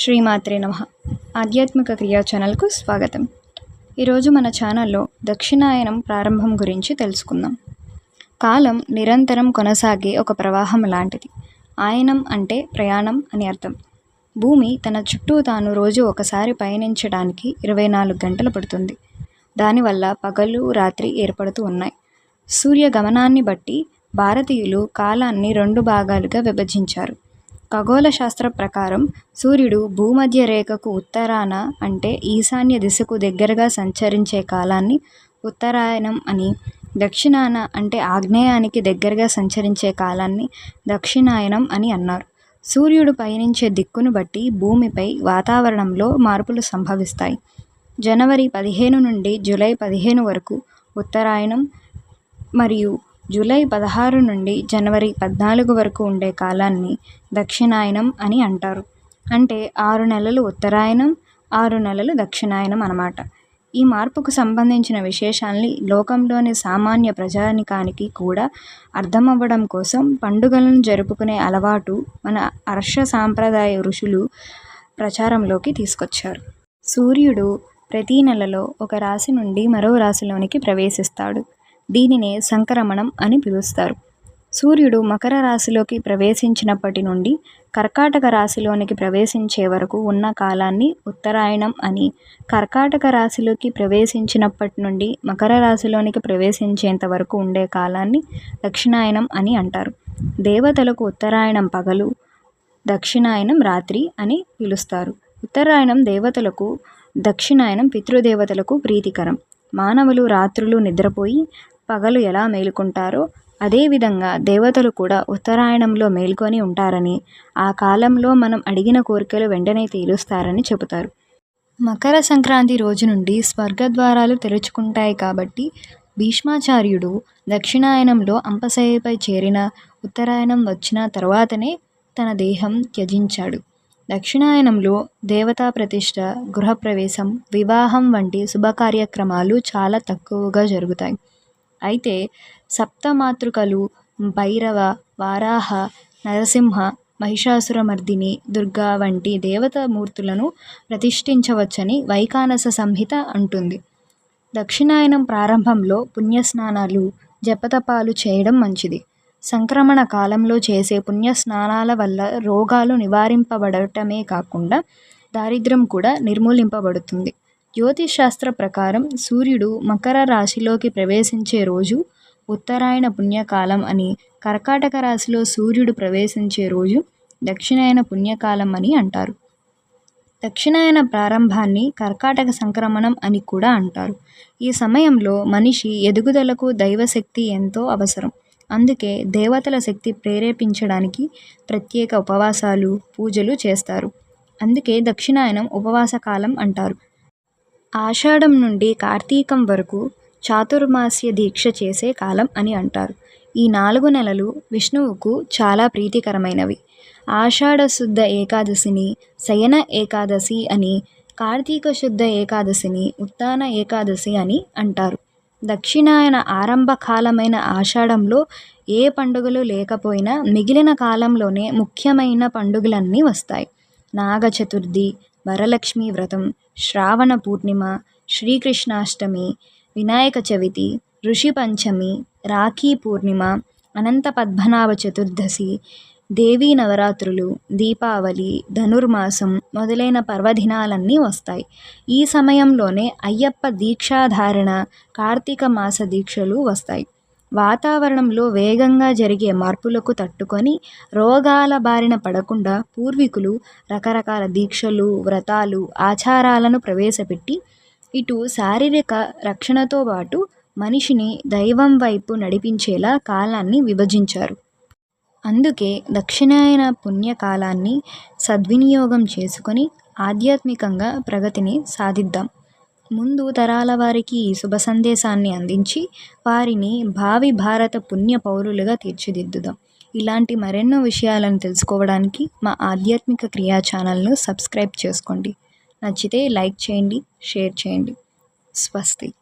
శ్రీమాత్రే నమ. ఆధ్యాత్మిక క్రియా ఛానల్కు స్వాగతం. ఈరోజు మన ఛానల్లో దక్షిణాయనం ప్రారంభం గురించి తెలుసుకుందాం. కాలం నిరంతరం కొనసాగే ఒక ప్రవాహం లాంటిది. ఆయనం అంటే ప్రయాణం అని అర్థం. భూమి తన చుట్టూ తాను రోజు ఒకసారి పయనించడానికి ఇరవై నాలుగు గంటలు పడుతుంది. దానివల్ల పగలు రాత్రి ఏర్పడుతూ ఉన్నాయి. సూర్య గమనాన్ని బట్టి భారతీయులు కాలాన్ని రెండు భాగాలుగా విభజించారు. ఖగోళ శాస్త్ర ప్రకారం సూర్యుడు భూమధ్య రేఖకు ఉత్తరాన అంటే ఈశాన్య దిశకు దగ్గరగా సంచరించే కాలాన్ని ఉత్తరాయణం అని దక్షిణాన అంటే ఆగ్నేయానికి దగ్గరగా సంచరించే కాలాన్ని దక్షిణాయనం అని అన్నారు. సూర్యుడు పయనించే దిక్కును బట్టి భూమిపై వాతావరణంలో మార్పులు సంభవిస్తాయి. జనవరి పదిహేను నుండి జూలై పదిహేను వరకు ఉత్తరాయణం మరియు జూలై పదహారు నుండి జనవరి పద్నాలుగు వరకు ఉండే కాలాన్ని దక్షిణాయనం అని అంటారు. అంటే ఆరు నెలలు ఉత్తరాయణం ఆరు నెలలు దక్షిణాయనం అన్నమాట ఈ మార్పుకు సంబంధించిన విశేషాల్ని లోకంలోని సామాన్య ప్రజానికానికి కూడా అర్థమవ్వడం కోసం పండుగలను జరుపుకునే అలవాటు మన హర్ష సాంప్రదాయ ఋషులు ప్రచారంలోకి తీసుకొచ్చారు. సూర్యుడు ప్రతీ నెలలో ఒక రాశి నుండి మరో రాశిలోనికి ప్రవేశిస్తాడు. దీనినే సంక్రమణం అని పిలుస్తారు. సూర్యుడు మకర రాశిలోకి ప్రవేశించినప్పటి నుండి కర్కాటక రాశిలోనికి ప్రవేశించే వరకు ఉన్న కాలాన్ని ఉత్తరాయణం అని కర్కాటక రాశిలోకి ప్రవేశించినప్పటి నుండి మకర రాశిలోనికి ప్రవేశించేంత వరకు ఉండే కాలాన్ని దక్షిణాయనం అని అంటారు. దేవతలకు ఉత్తరాయణం పగలు దక్షిణాయనం రాత్రి అని పిలుస్తారు. ఉత్తరాయణం దేవతలకు దక్షిణాయనం పితృదేవతలకు ప్రీతికరం. మానవులు రాత్రులు నిద్రపోయి పగలు ఎలా మేలుకుంటారో అదేవిధంగా దేవతలు కూడా ఉత్తరాయణంలో మేల్కొని ఉంటారని ఆ కాలంలో మనం అడిగిన కోరికలు వెంటనే తీరుస్తారని చెబుతారు. మకర సంక్రాంతి రోజు నుండి స్వర్గద్వారాలు తెరుచుకుంటాయి కాబట్టి భీష్మాచార్యుడు దక్షిణాయనంలో అంపశయ్యపై చేరిన ఉత్తరాయణం వచ్చిన తర్వాతనే తన దేహం త్యజించాడు. దక్షిణాయనంలో దేవతా ప్రతిష్ట గృహప్రవేశం వివాహం వంటి శుభకార్యక్రమాలు చాలా తక్కువగా జరుగుతాయి. అయితే సప్తమాతృకలు భైరవ వారాహ నరసింహ మహిషాసురమర్దిని దుర్గా వంటి దేవతామూర్తులను ప్రతిష్ఠించవచ్చని వైకానస సంహిత అంటుంది. దక్షిణాయనం ప్రారంభంలో పుణ్యస్నానాలు జపతపాలు చేయడం మంచిది. సంక్రమణ కాలంలో చేసే పుణ్యస్నానాల వల్ల రోగాలు నివారింపబడటమే కాకుండా దారిద్ర్యం కూడా నిర్మూలింపబడుతుంది. జ్యోతిశాస్త్ర ప్రకారం సూర్యుడు మకర రాశిలోకి ప్రవేశించే రోజు ఉత్తరాయణ పుణ్యకాలం అని కర్కాటక రాశిలో సూర్యుడు ప్రవేశించే రోజు దక్షిణాయన పుణ్యకాలం అని అంటారు. దక్షిణాయన ప్రారంభాన్ని కర్కాటక సంక్రమణం అని కూడా అంటారు. ఈ సమయంలో మనిషి ఎదుగుదలకు దైవశక్తి ఎంతో అవసరం. అందుకే దేవతల శక్తి ప్రేరేపించడానికి ప్రత్యేక ఉపవాసాలు పూజలు చేస్తారు. అందుకే దక్షిణాయనం ఉపవాస కాలం అంటారు. ఆషాఢం నుండి కార్తీకం వరకు చాతుర్మాస్య దీక్ష చేసే కాలం అని అంటారు. ఈ నాలుగు నెలలు విష్ణువుకు చాలా ప్రీతికరమైనవి. ఆషాఢ శుద్ధ ఏకాదశిని శయన ఏకాదశి అని కార్తీక శుద్ధ ఏకాదశిని ఉత్తాన ఏకాదశి అని అంటారు. దక్షిణాయన ఆరంభ కాలమైన ఆషాఢంలో ఏ పండుగలు లేకపోయినా మిగిలిన కాలంలోనే ముఖ్యమైన పండుగలన్నీ వస్తాయి. నాగ చతుర్థి వరలక్ష్మి వ్రతం శ్రావణ పూర్ణిమ శ్రీకృష్ణాష్టమి వినాయక చవితి ఋషి పంచమి రాఖీ పూర్ణిమ అనంత పద్మనాభ చతుర్దశి దేవీ నవరాత్రులు దీపావళి ధనుర్మాసం మొదలైన పర్వదినాలన్నీ వస్తాయి. ఈ సమయంలోనే అయ్యప్ప దీక్షాధారణ కార్తీక మాస దీక్షలు వస్తాయి. వాతావరణంలో వేగంగా జరిగే మార్పులకు తట్టుకొని రోగాల బారిన పడకుండా పూర్వీకులు రకరకాల దీక్షలు వ్రతాలు ఆచారాలను ప్రవేశపెట్టి ఇటు శారీరక రక్షణతో పాటు మనిషిని దైవం వైపు నడిపించేలా కాలాన్ని విభజించారు. అందుకే దక్షిణాయన పుణ్యకాలాన్ని సద్వినియోగం చేసుకొని ఆధ్యాత్మికంగా ప్రగతిని సాధిద్దాం. ముందు తరాల వారికి ఈ శుభ సందేశాన్ని అందించి వారిని భావి భారత పుణ్య పౌరులుగా తీర్చిదిద్దుదాం. ఇలాంటి మరెన్నో విషయాలను తెలుసుకోవడానికి మా ఆధ్యాత్మిక క్రియా ఛానల్ను సబ్స్క్రైబ్ చేసుకోండి. నచ్చితే లైక్ చేయండి షేర్ చేయండి. స్వస్తి.